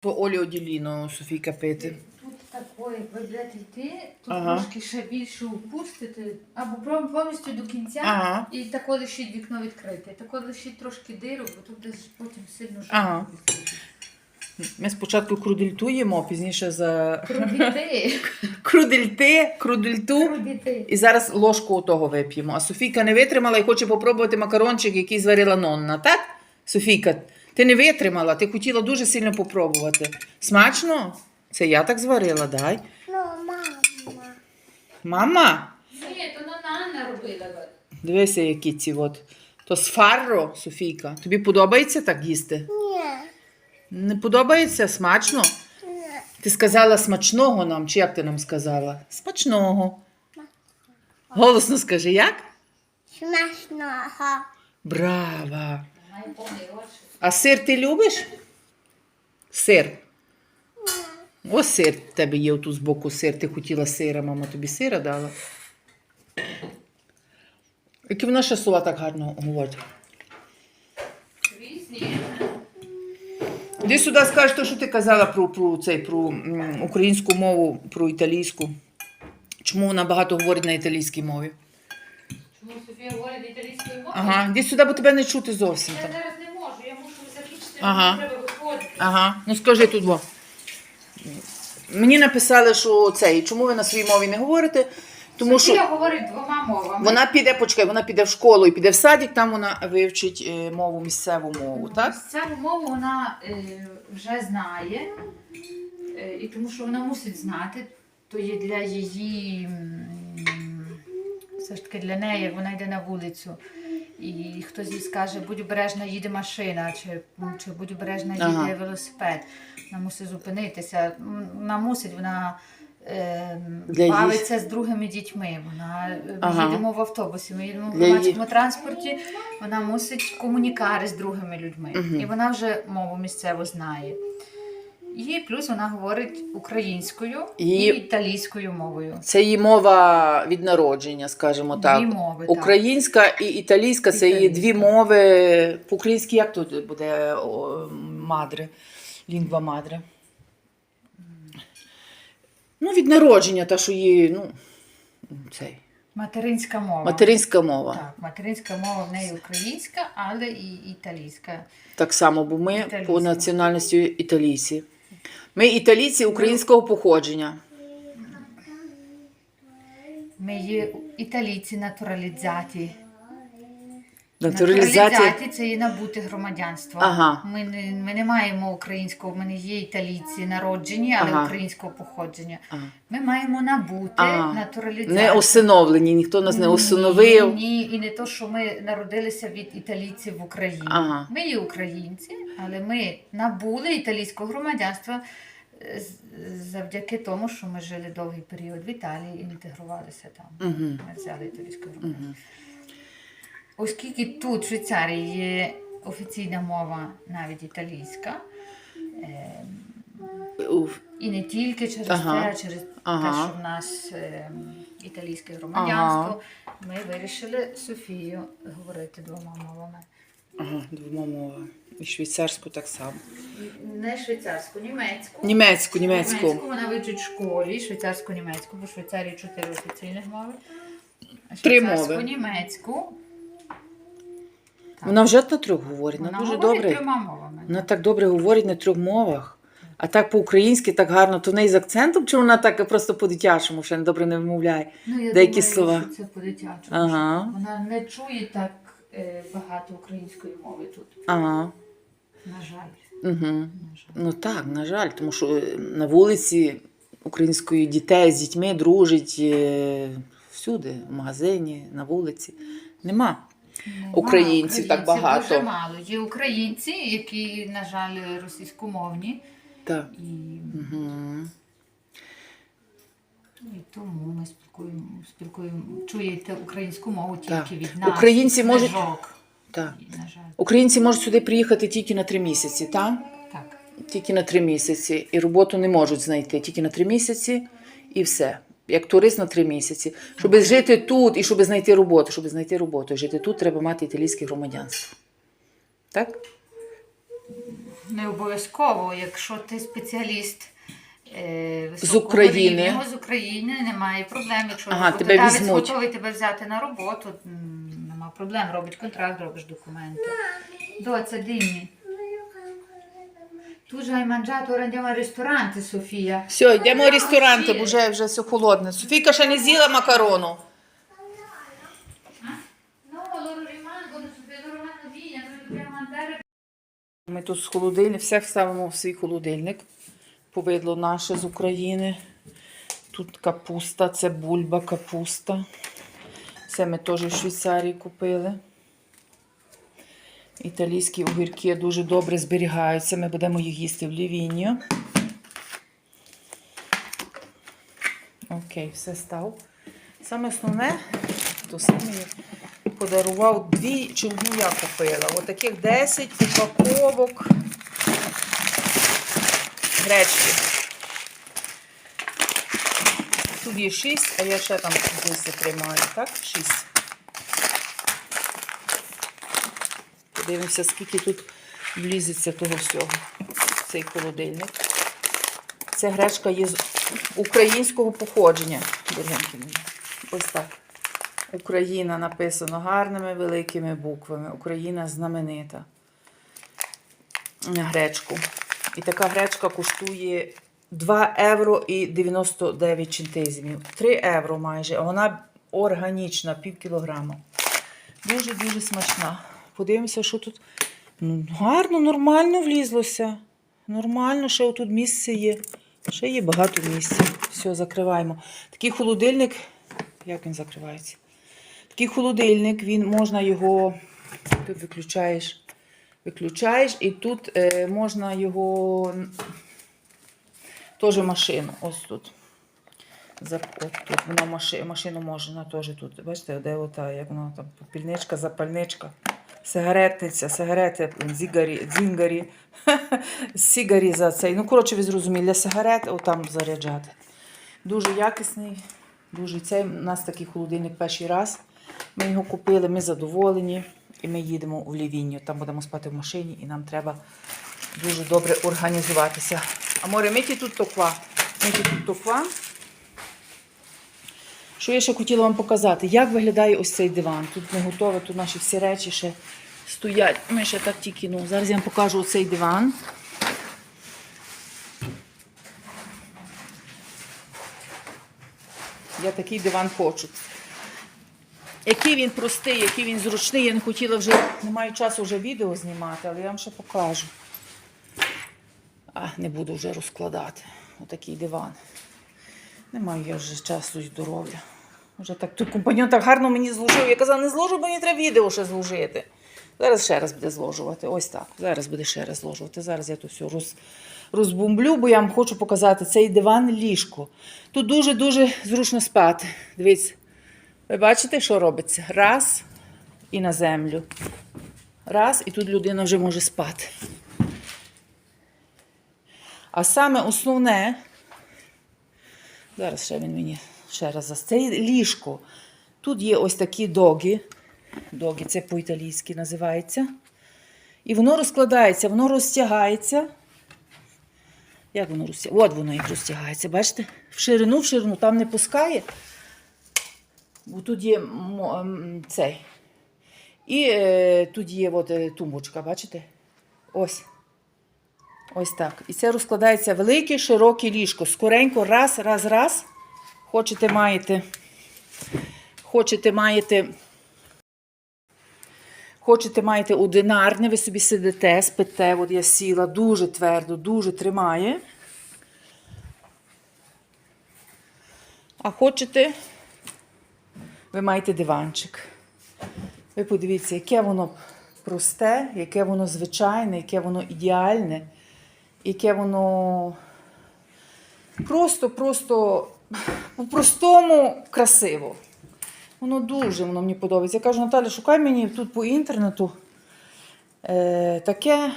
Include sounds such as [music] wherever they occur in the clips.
По Олі Оділіно Софійка пити. Тут такое, ви будете йти, тут Ага. трошки ще більше упустити, або прям повністю до кінця, Ага. і тако лишіть вікно відкрите. Тако лишіть трошки диру, бо тут десь потім сильно жарко. Ага. Ми спочатку крудельтуємо, пізніше за Крудити. [laughs] крудельти, крудельту. Крудити. І зараз ложку того вип'ємо. А Софійка не витримала і хоче попробувати макарончик, який зварила Нонна, так? Софійка, ти не витримала, ти хотіла дуже сильно попробувати. Смачно? Це я так зварила, дай. Ну, мама. Ні, то на Анна робила. дивися, які ці от. То з фарро, Софійка. Тобі подобається так їсти? Ні. Не подобається? Смачно? Ні. Ти сказала смачного нам, чи як ти нам сказала? Смачного. Голосно скажи, як? Смачного. Браво! Має повний очі. А сир ти любиш? Сир. Ось сир в тебе є отут збоку сир. Ти хотіла сира, мама тобі сира дала. Які вона ще слова так гарно говорить. Різні. Іди сюди скажеш те, що ти казала про, про, цей, про м, українську мову, про італійську. Чому вона багато говорить на італійській мові? Чому Софія говорить італійською мовою? Ага, іди сюди, бо тебе не чути зовсім. Я там. зараз не можу, я мушу закінчити, Ага. мені треба виходити. Ага, ну скажи тут. Бо. Мені написали, що цей, чому ви на своїй мові не говорите? Тому Софія що говорить двома мовами. вона піде, почекай, вона піде в школу і піде в садик, там вона вивчить е, мову, місцеву мову, так? Місцеву мову вона е, вже знає, е, і тому що вона мусить знати, то є для її, м, все ж таки для неї, як вона йде на вулицю. І хтось їй скаже, будь обережна, їде машина, чи, чи будь обережна, їде Ага. велосипед. Вона мусить зупинитися. Вона мусить, вона е, Для її- бавиться з другими дітьми. Вона е, Ага. їдемо в автобусі, ми їдемо в Для її- громадському транспорті. Вона мусить комунікари з другими людьми. Мгм. І вона вже мову місцеву знає. І плюс вона говорить українською Її- і італійською мовою. Це її мова від народження, скажімо так. Дві мови. так. Українська і італійська це її дві мови. По-українськи як тут буде мадре? Лінгва мадре? Ну, від народження, та що її, ну, цей, Материнська мова. материнська мова. Так, материнська мова в неї українська, але і італійська. Так само, бо ми Італійська. по національності італійці. Ми італійці українського походження. Ми є італійці натуралізаті. Натуралізація. Це є набути громадянство. Ага. Ми, не, ми не маємо українського, ми не є італійці народжені, але Ага. українського походження. Ага. Ми маємо набути Ага. натуралізацію. Не усиновлені, ніхто нас не усиновив. Ні, ні, і не то, що ми народилися від італійців в Україні. Ага. Ми є українці, але ми набули італійського громадянства е, завдяки тому, що ми жили довгий період в Італії і інтегрувалися там. Угу. Ми взяли італійське громадянство. Оскільки тут в Швейцарії є офіційна мова навіть італійська, е, і не тільки через Ага. те, а через Ага. те, що в нас е, італійське громадянство, ми вирішили Софію говорити двома мовами. Ага, двома мова. І швейцарську так само. Не швейцарську, німецьку. Німецьку, німецьку. Німецьку вона вивчить в школі, швейцарську, німецьку, бо в Швейцарії чотири офіційних мови. Три мови. німецьку. Так. Вона вже на трьох говорить, вона, Вона дуже говорить добре. трьома мовами. Вона так добре говорить на трьох мовах. А так по-українськи, так гарно, то в неї з акцентом, чи вона так просто по-дитячому, ще добре не вимовляє? Ну, я Деякі думаю, слова. що це по-дитячому. Ага. Вона не чує так е, багато української мови тут. Ага. На жаль. Угу. На жаль. Ну так, на жаль, тому що е, на вулиці української дітей з дітьми дружить е, всюди, в магазині, на вулиці. Нема. Українців так багато. Дуже мало. Є українці, які, на жаль, російськомовні. Так. І, Угу. і тому ми спілкуємо, спілкуємо, чуєте українську мову тільки Так. від нас. Українці можуть- Так. І, На жаль. Українці можуть сюди приїхати тільки на три місяці, так? Так. Тільки на три місяці. І роботу не можуть знайти тільки на три місяці і все. Як турист на три місяці. Щоб жити тут і щоб знайти роботу, щоб знайти роботу і жити тут, треба мати італійське громадянство. Так? Не обов'язково, якщо ти спеціаліст. е, З України. рівня, з України немає проблем. Якщо Ага, тебе готовий тебе взяти на роботу, нема проблем. Робить контракт, робиш документи. Доця, dimmi. Tu già hai mangiato, ora andiamo al ristorante, Sofia. Все, йдемо в Ну, ресторан, бо вже, вже все холодне. Софійка ще не з'їла макарону. Andare. Ми тут з холодильник, все ставимо в свій холодильник. Повидло наше з України. Тут капуста, це бульба, капуста. Це ми теж в Швейцарії купили. Італійські огірки дуже добре зберігаються. Ми будемо їх їсти в Лівінію. Окей, все став. Саме основне, то саме я подарував дві чи одну я купила. Отаких 10 упаковок гречки. Тут є 6, а я ще там десь тримаю, так? 6. Подивимося, скільки тут влізеться того всього. Цей холодильник. Ця гречка є з українського походження. дорогенькі мої. Ось так. Україна написано гарними великими буквами. Україна знаменита. На гречку. І така гречка коштує 2 євро і 99 центизмів. 3 євро майже. А вона органічна, пів кілограма. Дуже-дуже смачна. Подивимося, що тут. Ну, гарно, нормально влізлося. Нормально, ще отут місце є. Ще є багато місця. Все, закриваємо. Такий холодильник. Як він закривається? Такий холодильник, він можна його. Ти виключаєш. Виключаєш, і тут е, можна його. Теж машину. Ось тут. От тут воно машину можна теж тут. Бачите, де ота, як воно там, попільничка, запальничка. Сигаретниця, сигарети, зігарі, дзінгарі, [laughs] сігарі за цей. Ну, коротше, ви зрозуміли, для сигарет отам заряджати. Дуже якісний, дуже цей. У нас такий холодильник перший раз. Ми його купили, ми задоволені. І ми їдемо в Лівінню. Там будемо спати в машині, і нам треба дуже добре організуватися. А море, ми ті тут токва. Ми ті тут токва. Що я ще хотіла вам показати, як виглядає ось цей диван. Тут не готове, тут наші всі речі ще стоять. Ми ще так тільки, ну, зараз я вам покажу оцей диван. Я такий диван хочу. Який він простий, який він зручний. Я не хотіла вже, не маю часу вже відео знімати, але я вам ще покажу. А, не буду вже розкладати. Отакий диван. Не маю я вже часу і здоров'я. Вже так той компаньон так гарно мені зложив. Я казала, не зложу, бо мені треба відео ще зложити. Зараз ще раз буде зложувати. Ось так. Зараз буде ще раз зложувати. Зараз я то все роз, розбомблю, бо я вам хочу показати цей диван ліжко. Тут дуже-дуже зручно спати. Дивіться. Ви бачите, що робиться? Раз і на землю. Раз, і тут людина вже може спати. А саме основне, зараз ще він мені ще раз за це ліжко. Тут є ось такі доги. Доги, це по-італійськи називається. І воно розкладається, воно розтягається. Як воно розтягається? От воно як розтягається, бачите? В ширину, в ширину, там не пускає. Бо тут є цей. І е, тут є от, е, тумбочка, бачите? Ось. Ось так. І це розкладається велике, широке ліжко. Скоренько, раз, раз, раз. Хочете, маєте. Хочете, маєте. Хочете, маєте одинарне, ви собі сидите, спите. От я сіла дуже твердо, дуже тримає. А хочете, ви маєте диванчик. Ви подивіться, яке воно просте, яке воно звичайне, яке воно ідеальне, яке воно просто, просто по-простому красиво. Воно дуже воно мені подобається. Я кажу, Наталя, шукай мені тут по інтернету е, таке.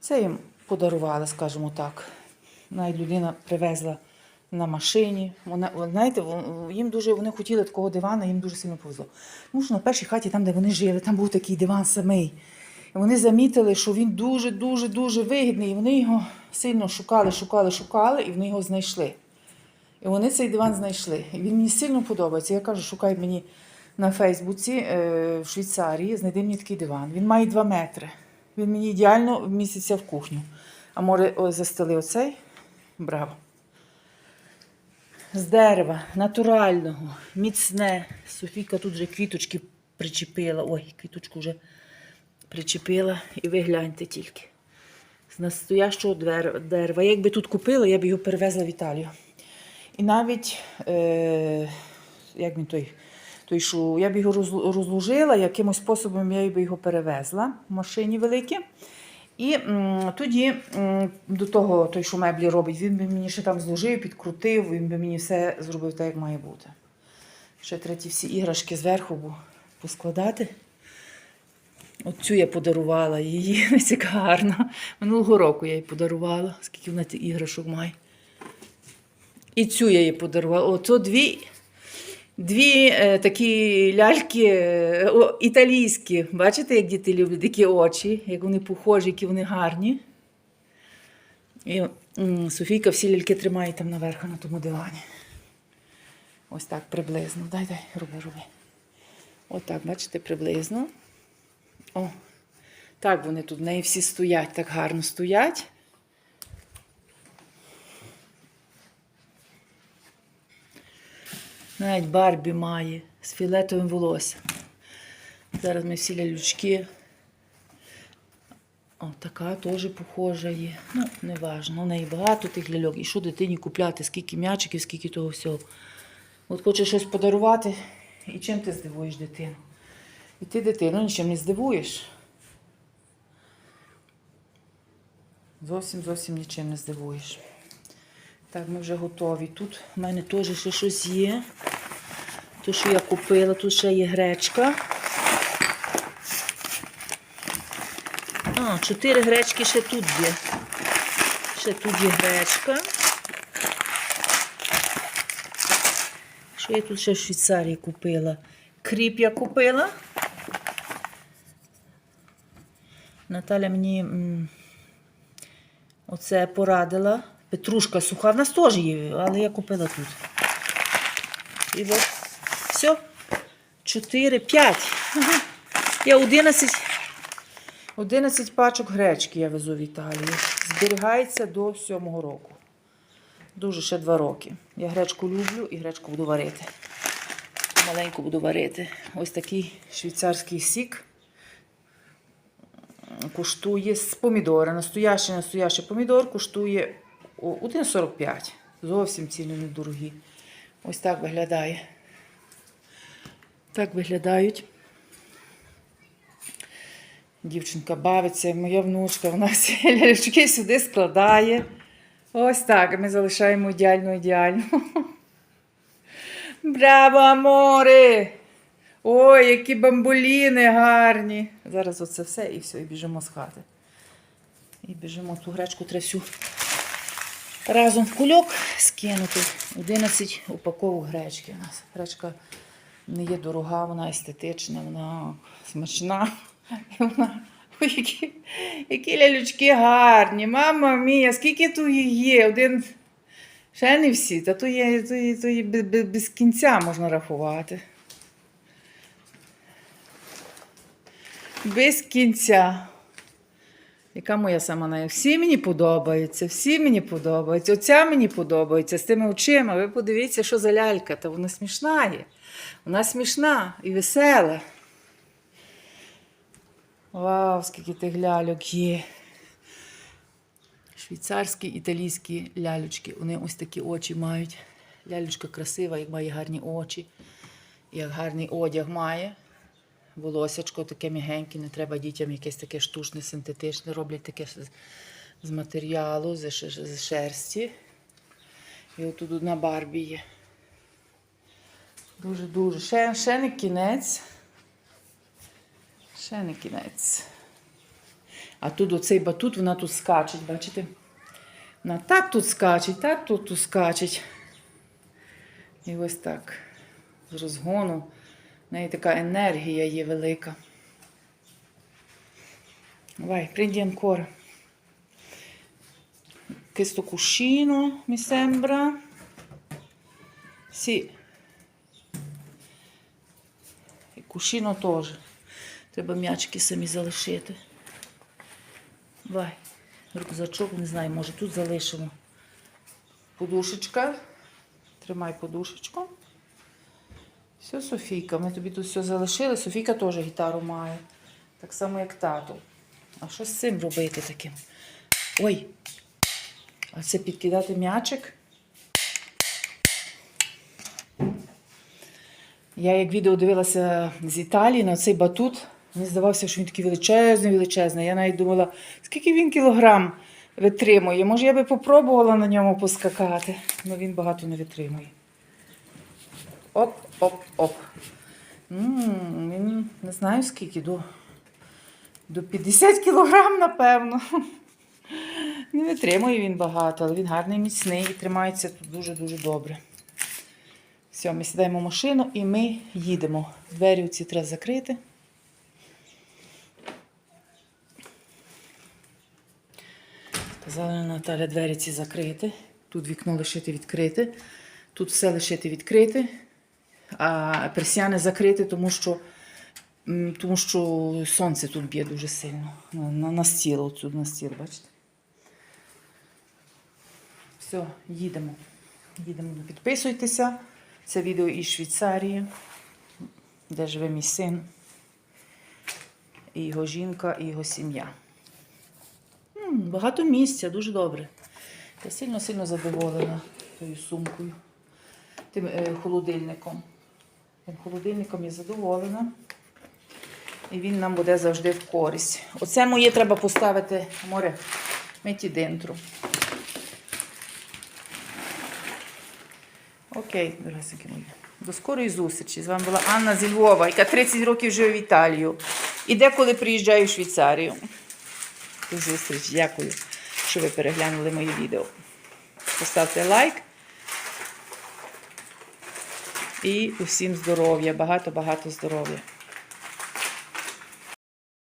Це їм подарували, скажімо так. Навіть людина привезла на машині. Вона, знаєте, їм дуже, вони хотіли такого дивана, їм дуже сильно повезло. Тому що на першій хаті, там, де вони жили, там був такий диван самий. Вони замітили, що він дуже-дуже дуже вигідний. І вони його сильно шукали, шукали, шукали, і вони його знайшли. І вони цей диван знайшли. І він мені сильно подобається. Я кажу, шукай мені на Фейсбуці е, в Швейцарії, знайди мені такий диван. Він має 2 метри. Він мені ідеально вміститься в кухню. А може, застели оцей? Браво. З дерева, натурального, міцне. Софійка тут вже квіточки причепила. Ой, квіточку вже причепила. І ви гляньте тільки. З настоящого дерева. Якби тут купила, я б його перевезла в Італію. І навіть, е, як він той, той що, я б його розложила, якимось способом я б його перевезла в машині великій. І м, тоді м, до того, той, що меблі робить, він би мені ще там зложив, підкрутив, він би мені все зробив так, як має бути. Ще треті всі іграшки зверху поскладати. Оцю я подарувала її, [laughs] ось яка гарна. Минулого року я їй подарувала, скільки вона тих іграшок має. І цю я їй подарувала. Ото дві, дві е, такі ляльки е, о, італійські. Бачите, як діти люблять такі очі, як вони похожі, які вони гарні. І м, Софійка всі ляльки тримає там наверху на тому дивані. Ось так приблизно. Дай, дай, роби, роби. Отак, бачите, приблизно. О, так вони тут в неї всі стоять, так гарно стоять. Навіть Барбі має з фіолетовим волоссям. Зараз ми всі лялючки. О, така теж похожа є. Ну, не важно. У неї багато тих ляльок. І що дитині купляти, скільки м'ячиків, скільки того всього. От хочеш щось подарувати, і чим ти здивуєш дитину? І ти дитину нічим не здивуєш. Зовсім зовсім нічим не здивуєш. Так, ми вже готові. Тут в мене теж ще щось є. То, що я купила, тут ще є гречка. А, чотири гречки ще тут є. Ще тут є гречка. Що я тут ще в Швейцарії купила? Кріп я купила. Наталя мені оце порадила. Петрушка суха. В нас теж є, але я купила тут. І от все. 4, 5. Ага. Я 11, 11 пачок гречки я везу в Італію. Зберігається до 7 року. Дуже ще 2 роки. Я гречку люблю і гречку буду варити. Маленьку буду варити. Ось такий швейцарський сік. Коштує з помідора. Настоящий, настоящий помідор коштує 1,45. Зовсім ціни недорогі. Ось так виглядає. Так виглядають. Дівчинка бавиться, моя внучка, вона всі [laughs] ляльочки сюди складає. Ось так. Ми залишаємо ідеально ідеально. [laughs] Браво, аморе! Ой, які бамбуліни гарні. Зараз оце все і все, і біжимо з хати. І біжимо ту гречку треба всю разом в кульок скинути. 11 упаковок гречки. У нас гречка не є дорога, вона естетична, вона смачна. І вона... Ой, які, які лялючки гарні. Мама мія, скільки тут є? Один. Ще не всі, та то є, то є, то є без кінця можна рахувати. Без кінця. Яка моя сама най... Всі мені подобаються, всі мені подобаються. Оця мені подобається з тими очима. Ви подивіться, що за лялька, та вона смішна є. Вона смішна і весела. Вау, скільки тих ляльок є. Швейцарські, італійські лялючки. Вони ось такі очі мають. Лялючка красива, як має гарні очі, як гарний одяг має. Волосячко таке м'ягеньке, не треба дітям якесь таке штучне, синтетичне. Роблять таке з, матеріалу, з, шерсті. І отут одна Барбі є. Дуже-дуже. Ще, ще не кінець. Ще не кінець. А тут оцей батут, вона тут скачить, бачите? Вона так тут скачить, так тут, тут скачить. І ось так. З розгону. В неї така енергія є велика. Vai, prendi ancora. Questo cuscino, mi. І кушіно теж. Треба м'ячики самі залишити. Давай. Рюкзачок, не знаю, може тут залишимо. Подушечка. Тримай подушечку. Все, Софійка, ми тобі тут все залишили. Софійка теж гітару має. Так само, як тато. А що з цим робити таким? Ой! А це підкидати м'ячик. Я як відео дивилася з Італії на цей батут, мені здавався, що він такий величезний, величезний. Я навіть думала, скільки він кілограм витримує. Може, я би попробувала на ньому поскакати, але він багато не витримує. Оп, оп, оп. м він не знаю скільки, до, до 50 кілограм, напевно. Не витримує він багато, але він гарний, міцний і тримається тут дуже-дуже добре. Все, ми сідаємо в машину і ми їдемо. Двері ці треба закрити. Сказала Наталя двері ці закрити. Тут вікно лишити відкрите. Тут все лишити відкрите, а персіани закрити, тому що, тому що сонце тут б'є дуже сильно. На, на, на стіл, оцю на стіл, бачите? Все, їдемо. Їдемо, підписуйтеся. Це відео із Швейцарії, де живе мій син, і його жінка, і його сім'я. Багато місця, дуже добре. Я сильно-сильно задоволена тою сумкою, тим е, холодильником. Тим холодильником я задоволена. І він нам буде завжди в користь. Оце моє треба поставити море меті дентру. Окей, дорогесенькі мої. До скорої зустрічі. З вами була Анна зі Львова, яка 30 років живе в Італію. І деколи приїжджаю в Швейцарію. До зустрічі. Дякую, що ви переглянули моє відео. Поставте лайк. І усім здоров'я, багато-багато здоров'я.